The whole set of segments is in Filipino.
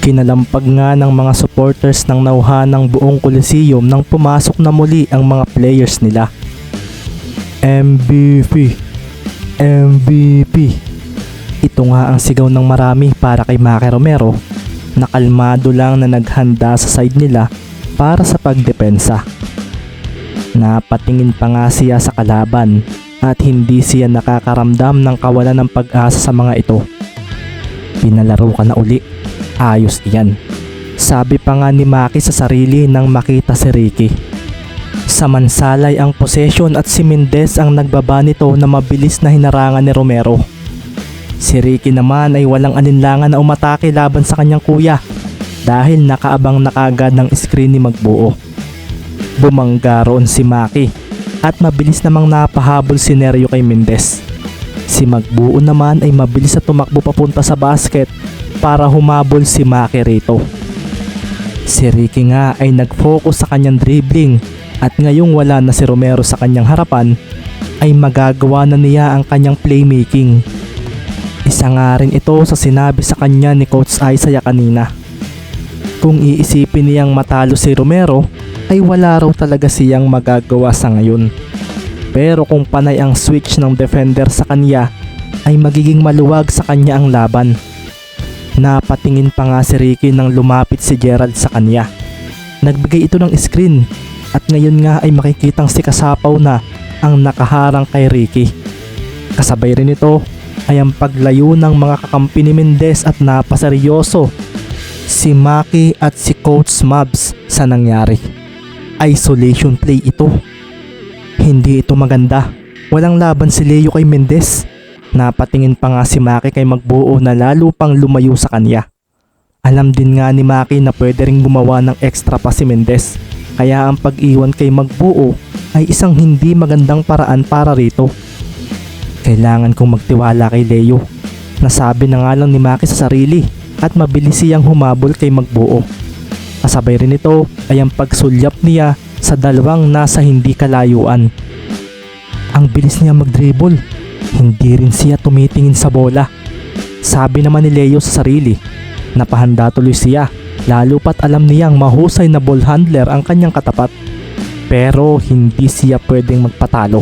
Kinalampag nga ng mga supporters ng nauha ng buong Coliseum nang pumasok na muli ang mga players nila. MVP MVP Ito nga ang sigaw ng marami para kay Maki Romero na kalmado lang na naghanda sa side nila para sa pagdepensa. Napatingin pa nga siya sa kalaban at hindi siya nakakaramdam ng kawalan ng pag-asa sa mga ito. Pinalaro ka na uli. Ayos iyan. Sabi pa nga ni Maki sa sarili nang makita si Ricky. Sa mansalay ang possession at si Mendez ang nagbaba nito na mabilis na hinarangan ni Romero. Si Ricky naman ay walang alinlangan na umatake laban sa kanyang kuya dahil nakaabang na kagad ng screen ni Magbuo. Bumangga roon si Maki at mabilis namang napahabol si Neryo kay Mendez. Si Magbuo naman ay mabilis na tumakbo papunta sa basket para humabol si Maki rito. Si Ricky nga ay nag-focus sa kanyang dribbling at ngayong wala na si Romero sa kanyang harapan ay magagawa na niya ang kanyang playmaking. Isa nga rin ito sa sinabi sa kanya ni Coach Isaiah kanina. Kung iisipin niyang matalo si Romero ay wala raw talaga siyang magagawa sa ngayon. Pero kung panay ang switch ng defender sa kanya ay magiging maluwag sa kanya ang laban. Napatingin pa nga si Ricky nang lumapit si Gerald sa kanya. Nagbigay ito ng screen at ngayon nga ay makikitang si Kasapaw na ang nakaharang kay Ricky. Kasabay rin ito ay ang paglayo ng mga kakampi ni Mendez at napaseryoso si Maki at si Coach Mabs sa nangyari. Isolation play ito. Hindi ito maganda. Walang laban si Leo kay Mendez. Napatingin pa nga si Maki kay Magbuo na lalo pang lumayo sa kanya. Alam din nga ni Maki na pwede ring gumawa ng extra pa si Mendez. Kaya ang pag-iwan kay Magbuo ay isang hindi magandang paraan para rito. Kailangan kong magtiwala kay Leo. Nasabi na nga lang ni Maki sa sarili at mabilis siyang humabol kay Magbuo. Kasabay rin ito ay ang pagsulyap niya sa dalawang nasa hindi kalayuan. Ang bilis niya mag-dribble. Hindi rin siya tumitingin sa bola. Sabi naman ni Leo sa sarili, napahanda tuloy siya lalo pat alam niyang mahusay na ball handler ang kanyang katapat. Pero hindi siya pwedeng magpatalo.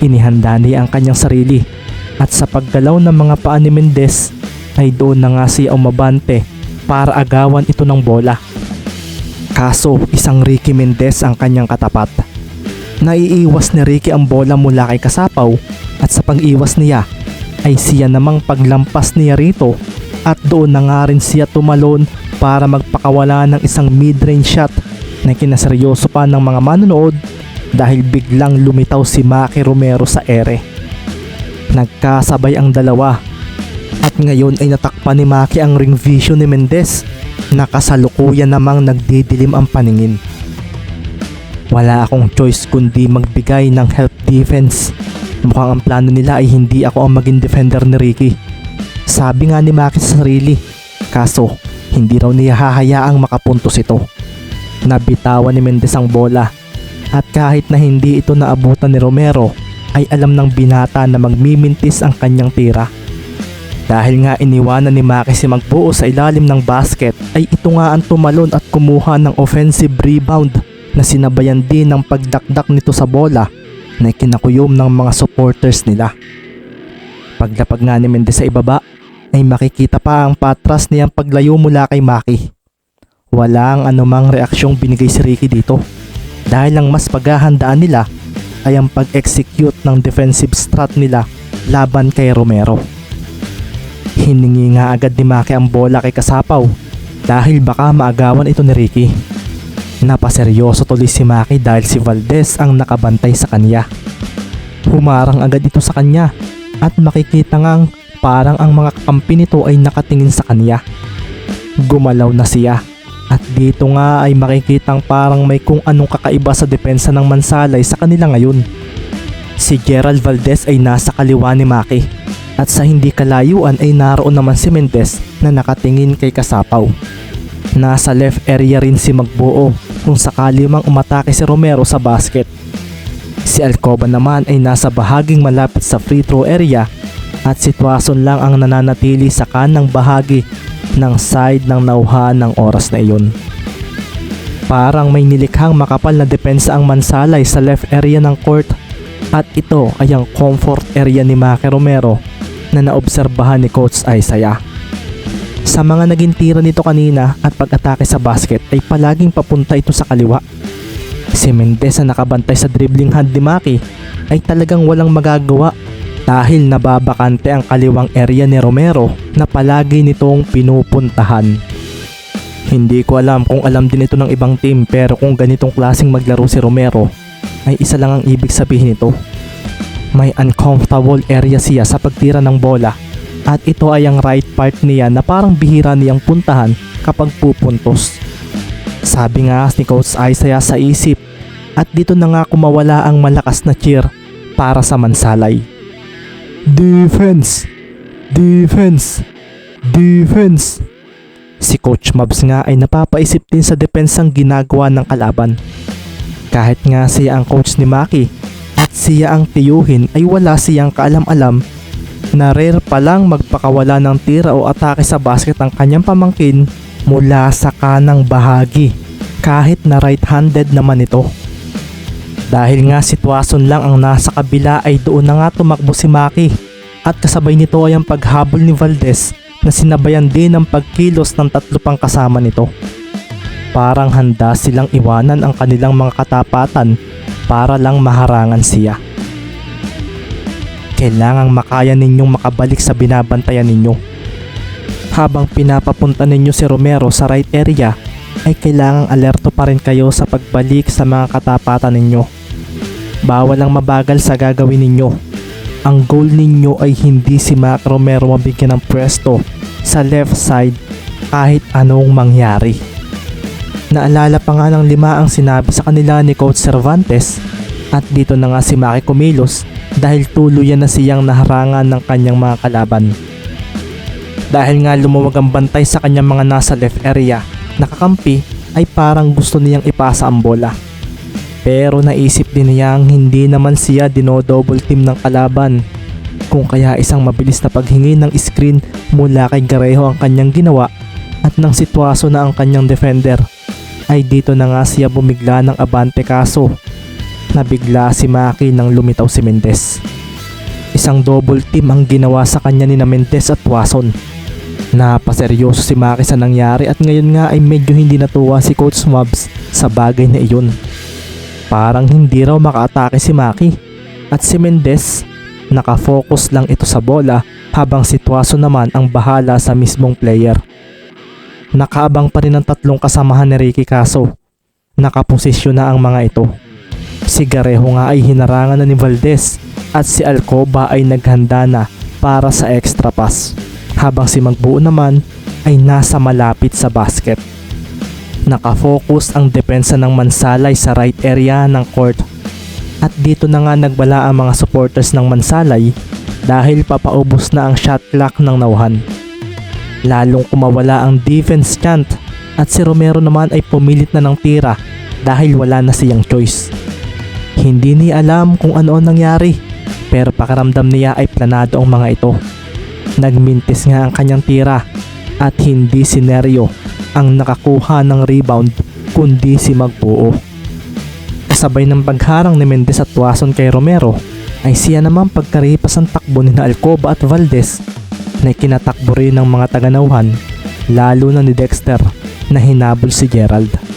Inihanda niya ang kanyang sarili at sa paggalaw ng mga paa ni Mendez ay doon na nga siya umabante para agawan ito ng bola. Kaso isang Ricky Mendez ang kanyang katapat. Naiiwas ni Ricky ang bola mula kay Kasapaw at sa pag-iwas niya ay siya namang paglampas niya rito at doon na nga rin siya tumalon para magpakawala ng isang mid-range shot na kinaseryoso pa ng mga manonood dahil biglang lumitaw si Maki Romero sa ere. Nagkasabay ang dalawa at ngayon ay natakpan ni Maki ang ring vision ni Mendez na kasalukuyan namang nagdidilim ang paningin. Wala akong choice kundi magbigay ng help defense. Mukhang ang plano nila ay hindi ako ang maging defender ni Ricky. Sabi nga ni Maki sa sarili. Kaso, hindi raw niya hahayaang makapuntos ito. Nabitawan ni Mendez ang bola. At kahit na hindi ito naabutan ni Romero, ay alam ng binata na magmimintis ang kanyang tira. Dahil nga iniwanan ni Maki si Magbuo sa ilalim ng basket ay ito nga ang tumalon at kumuha ng offensive rebound na sinabayan din ng pagdakdak nito sa bola na kinakuyom ng mga supporters nila. Paglapag nga ni Mendez sa ibaba ay makikita pa ang patras niyang paglayo mula kay Maki. Walang anumang reaksyong binigay si Ricky dito dahil ang mas paghahandaan nila ay ang pag-execute ng defensive strat nila laban kay Romero. Hiningi nga agad ni Maki ang bola kay Kasapaw dahil baka maagawan ito ni Ricky. Napaseryoso tuloy si Maki dahil si Valdez ang nakabantay sa kanya. Humarang agad ito sa kanya at makikita ngang parang ang mga kakampi nito ay nakatingin sa kanya. Gumalaw na siya at dito nga ay makikitang parang may kung anong kakaiba sa depensa ng Mansalay sa kanila ngayon. Si Gerald Valdez ay nasa kaliwa ni Maki at sa hindi kalayuan ay naroon naman si Mendez na nakatingin kay Kasapaw. Nasa left area rin si Magbuo kung sakali mang umatake si Romero sa basket. Si Alcoba naman ay nasa bahaging malapit sa free throw area at sitwasyon lang ang nananatili sa kanang bahagi ng side ng nauhan ng oras na iyon. Parang may nilikhang makapal na depensa ang mansalay sa left area ng court at ito ay ang comfort area ni Maki Romero na naobserbahan ni Coach Isaiah. Sa mga naging tira nito kanina at pag-atake sa basket ay palaging papunta ito sa kaliwa. Si Mendez na nakabantay sa dribbling hand ni Maki ay talagang walang magagawa dahil nababakante ang kaliwang area ni Romero na palagi nitong pinupuntahan. Hindi ko alam kung alam din ito ng ibang team pero kung ganitong klaseng maglaro si Romero ay isa lang ang ibig sabihin nito. May uncomfortable area siya sa pagtira ng bola at ito ay ang right part niya na parang bihira niyang puntahan kapag pupuntos. Sabi nga ni Coach Isaiah sa isip at dito na nga kumawala ang malakas na cheer para sa Mansalay. Defense! Defense! Defense! Si Coach Mabs nga ay napapaisip din sa depensang ginagawa ng kalaban. Kahit nga siya ang coach ni Maki at siya ang tiyuhin ay wala siyang kaalam-alam na rare pa lang magpakawala ng tira o atake sa basket ang kanyang pamangkin mula sa kanang bahagi kahit na right-handed naman ito. Dahil nga sitwasyon lang ang nasa kabila ay doon na nga tumakbo si Maki at kasabay nito ay ang paghabol ni Valdez na sinabayan din ng pagkilos ng tatlo pang kasama nito. Parang handa silang iwanan ang kanilang mga katapatan para lang maharangan siya. Kailangang makaya ninyong makabalik sa binabantayan ninyo. Habang pinapapunta ninyo si Romero sa right area, ay kailangang alerto pa rin kayo sa pagbalik sa mga katapatan ninyo. Bawal ang mabagal sa gagawin ninyo. Ang goal ninyo ay hindi si Mac Romero mabigyan ng pwesto sa left side kahit anong mangyari. Naalala pa nga ng lima ang sinabi sa kanila ni Coach Cervantes at dito na nga si Maki Kumilos dahil tuluyan na siyang naharangan ng kanyang mga kalaban. Dahil nga lumuwag ang bantay sa kanyang mga nasa left area, nakakampi ay parang gusto niyang ipasa ang bola. Pero naisip din niyang hindi naman siya dino-double team ng kalaban. Kung kaya isang mabilis na paghingi ng screen mula kay Garejo ang kanyang ginawa at ng sitwasyon na ang kanyang defender ay dito na nga siya bumigla ng abante kaso nabigla si Maki nang lumitaw si Mendez. Isang double team ang ginawa sa kanya ni na Mendez at Wason. Napaseryoso si Maki sa nangyari at ngayon nga ay medyo hindi natuwa si Coach Mobs sa bagay na iyon. Parang hindi raw makaatake si Maki at si Mendez nakafocus lang ito sa bola habang sitwasyon naman ang bahala sa mismong player. Nakaabang pa rin ang tatlong kasamahan ni Ricky kaso nakaposisyon na ang mga ito. Si Garejo nga ay hinarangan na ni Valdez at si Alcoba ay naghanda na para sa extra pass habang si Magbuo naman ay nasa malapit sa basket. Nakafocus ang depensa ng Mansalay sa right area ng court at dito na nga nagbala ang mga supporters ng Mansalay dahil papaubos na ang shot clock ng nauhan. Lalong kumawala ang defense chant at si Romero naman ay pumilit na ng tira dahil wala na siyang choice. Hindi niya alam kung ano ang nangyari pero pakaramdam niya ay planado ang mga ito. Nagmintis nga ang kanyang tira at hindi si Nerio ang nakakuha ng rebound kundi si Magbuo. Kasabay ng pagharang ni Mendez at Tuason kay Romero ay siya naman pagkaripas ang takbo ni Alcoba at Valdez na kinatakbo rin ng mga taganauhan lalo na ni Dexter na hinabol si Gerald.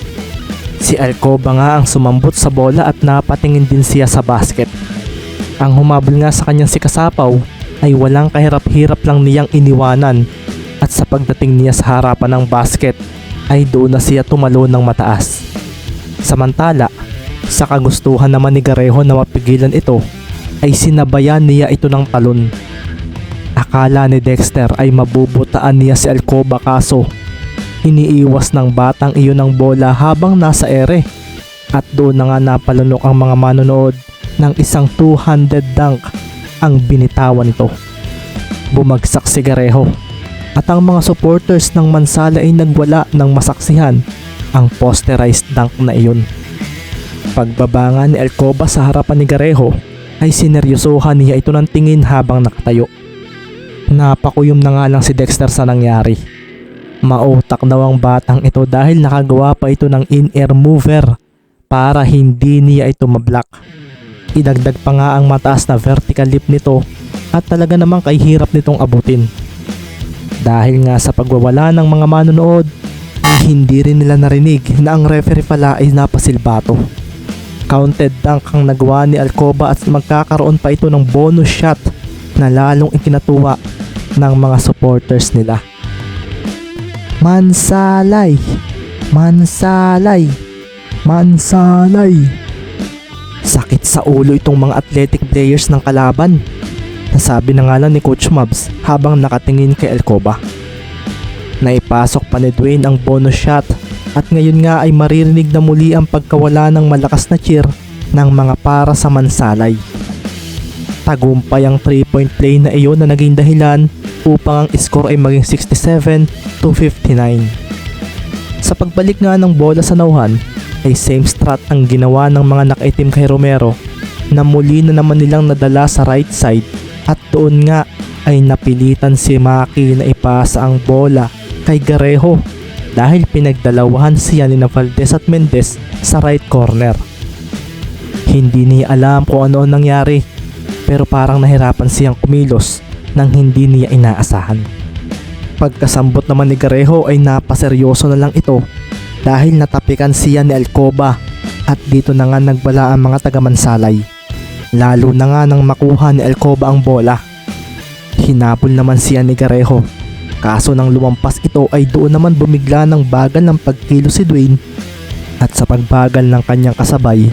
Si Alcoba nga ang sumambot sa bola at napatingin din siya sa basket. Ang humabol nga sa kanyang si Kasapaw ay walang kahirap-hirap lang niyang iniwanan at sa pagdating niya sa harapan ng basket ay doon na siya tumalo ng mataas. Samantala, sa kagustuhan naman ni Garejo na mapigilan ito ay sinabayan niya ito ng talon. Akala ni Dexter ay mabubutaan niya si Alcoba kaso iniiwas ng batang iyon ng bola habang nasa ere. At doon na nga napalunok ang mga manonood ng isang 200 dunk ang binitawan nito. Bumagsak si Garejo at ang mga supporters ng Mansala ay nagwala ng masaksihan ang posterized dunk na iyon. Pagbabanga ni Alcoba sa harapan ni Garejo ay sineryosohan niya ito ng tingin habang nakatayo. Napakuyom na nga lang si Dexter sa nangyari. Mautak daw ang batang ito dahil nakagawa pa ito ng in-air mover para hindi niya ito mablock. Idagdag pa nga ang mataas na vertical lip nito at talaga namang kay hirap nitong abutin. Dahil nga sa pagwawala ng mga manonood, ay hindi rin nila narinig na ang referee pala ay napasilbato. Counted dunk ang nagawa ni Alcoba at magkakaroon pa ito ng bonus shot na lalong ikinatuwa ng mga supporters nila. Mansalay! Mansalay! Mansalay! Sakit sa ulo itong mga athletic players ng kalaban. Nasabi na nga lang ni Coach Mabs habang nakatingin kay Alcoba. Naipasok pa ni Dwayne ang bonus shot at ngayon nga ay maririnig na muli ang pagkawala ng malakas na cheer ng mga para sa Mansalay. Tagumpay ang 3-point play na iyon na naging dahilan upang ang score ay maging 67 to 59. Sa pagbalik nga ng bola sa nauhan, ay same strat ang ginawa ng mga nakaitim kay Romero na muli na naman nilang nadala sa right side at doon nga ay napilitan si Maki na ipasa ang bola kay Garejo dahil pinagdalawahan siya ni Valdez at Mendez sa right corner. Hindi niya alam kung ano ang nangyari pero parang nahirapan siyang kumilos nang hindi niya inaasahan. Pagkasambot naman ni Garejo ay napaseryoso na lang ito dahil natapikan siya ni Alcoba at dito na nga nagbala ang mga taga-mansalay. Lalo na nga nang makuha ni Alcoba ang bola. Hinabol naman siya ni Garejo. Kaso nang lumampas ito ay doon naman bumigla ng bagal ng pagkilo si Dwayne at sa pagbagal ng kanyang kasabay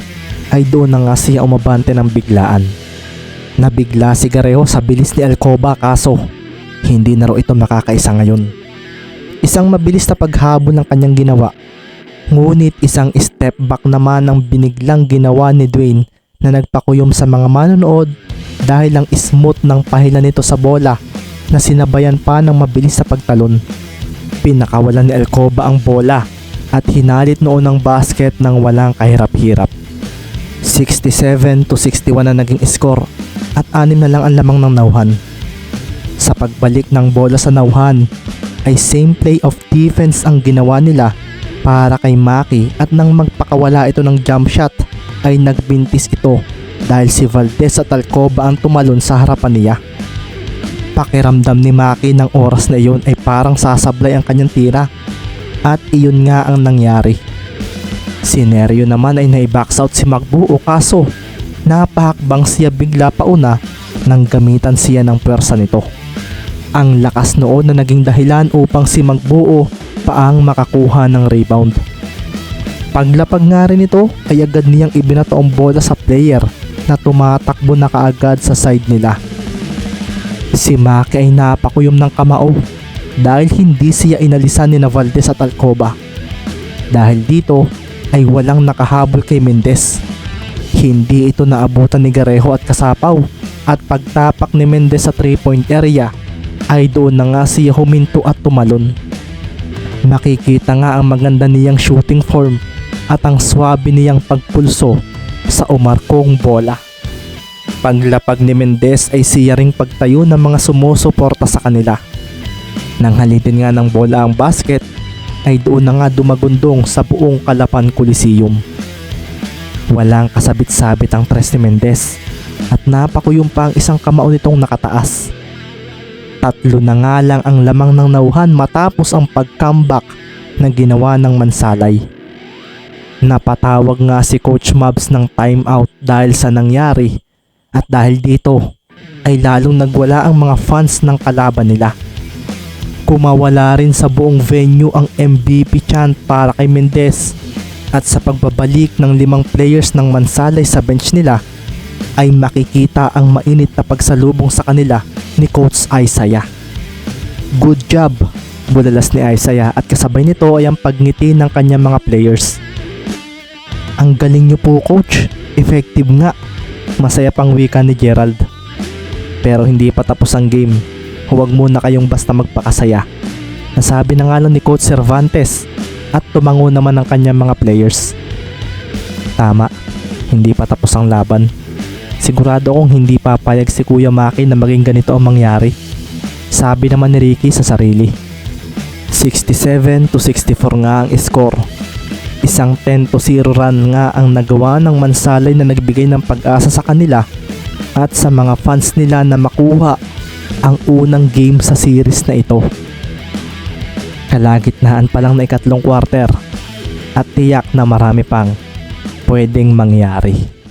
ay doon na nga siya umabante ng biglaan. Nabigla si Garejo sa bilis ni Alcoba kaso hindi na raw ito makakaisa ngayon. Isang mabilis na paghabol ng kanyang ginawa. Ngunit isang step back naman ang biniglang ginawa ni Dwayne na nagpakuyom sa mga manonood dahil ang smooth ng pahila nito sa bola na sinabayan pa ng mabilis sa pagtalon. Pinakawalan ni Alcoba ang bola at hinalit noon ang basket ng walang kahirap-hirap. 67 to 61 na naging score at anim na lang ang lamang ng nauhan. Sa pagbalik ng bola sa nauhan ay same play of defense ang ginawa nila para kay Maki at nang magpakawala ito ng jump shot ay nagbintis ito dahil si Valdez at Alcoba ang tumalon sa harapan niya. Pakiramdam ni Maki ng oras na iyon ay parang sasablay ang kanyang tira at iyon nga ang nangyari. Si Nerio naman ay naibox out si Magbuo kaso napahakbang siya bigla pauna nang gamitan siya ng pwersa nito. Ang lakas noon na naging dahilan upang si Magbuo paang makakuha ng rebound. Paglapag nga rin ito ay agad niyang ibinato ang bola sa player na tumatakbo na kaagad sa side nila. Si Maki ay napakuyom ng kamao dahil hindi siya inalisan ni Valdez at Alcoba. Dahil dito ay walang nakahabol kay Mendez. Hindi ito naabutan ni Garejo at Kasapaw at pagtapak ni Mendez sa 3 point area ay doon na nga siya huminto at tumalon. Makikita nga ang maganda niyang shooting form at ang swabe niyang pagpulso sa umarkong bola. Paglapag ni Mendez ay siya ring pagtayo ng mga sumusuporta sa kanila. Nang halitin nga ng bola ang basket ay doon na nga dumagundong sa buong Kalapan Coliseum. Walang kasabit-sabit ang tres ni Mendez at napakuyong pa ang isang kamao nitong nakataas. Tatlo na nga lang ang lamang ng nauhan matapos ang pag-comeback na ginawa ng Mansalay. Napatawag nga si Coach Mabs ng timeout dahil sa nangyari at dahil dito ay lalong nagwala ang mga fans ng kalaban nila. Kumawala rin sa buong venue ang MVP chant para kay Mendez at sa pagbabalik ng limang players ng Mansalay sa bench nila ay makikita ang mainit na pagsalubong sa kanila ni Coach Isaiah. Good job! Bulalas ni Isaiah at kasabay nito ay ang pagngiti ng kanyang mga players. Ang galing niyo po coach, effective nga. Masaya pang wika ni Gerald. Pero hindi pa tapos ang game huwag muna kayong basta magpakasaya. Nasabi na nga lang ni Coach Cervantes at tumango naman ang kanyang mga players. Tama, hindi pa tapos ang laban. Sigurado kong hindi papayag si Kuya Maki na maging ganito ang mangyari. Sabi naman ni Ricky sa sarili. 67 to 64 nga ang score. Isang 10 to 0 run nga ang nagawa ng Mansalay na nagbigay ng pag-asa sa kanila at sa mga fans nila na makuha ang unang game sa series na ito. Kalagitnaan pa lang na ikatlong quarter at tiyak na marami pang pwedeng mangyari.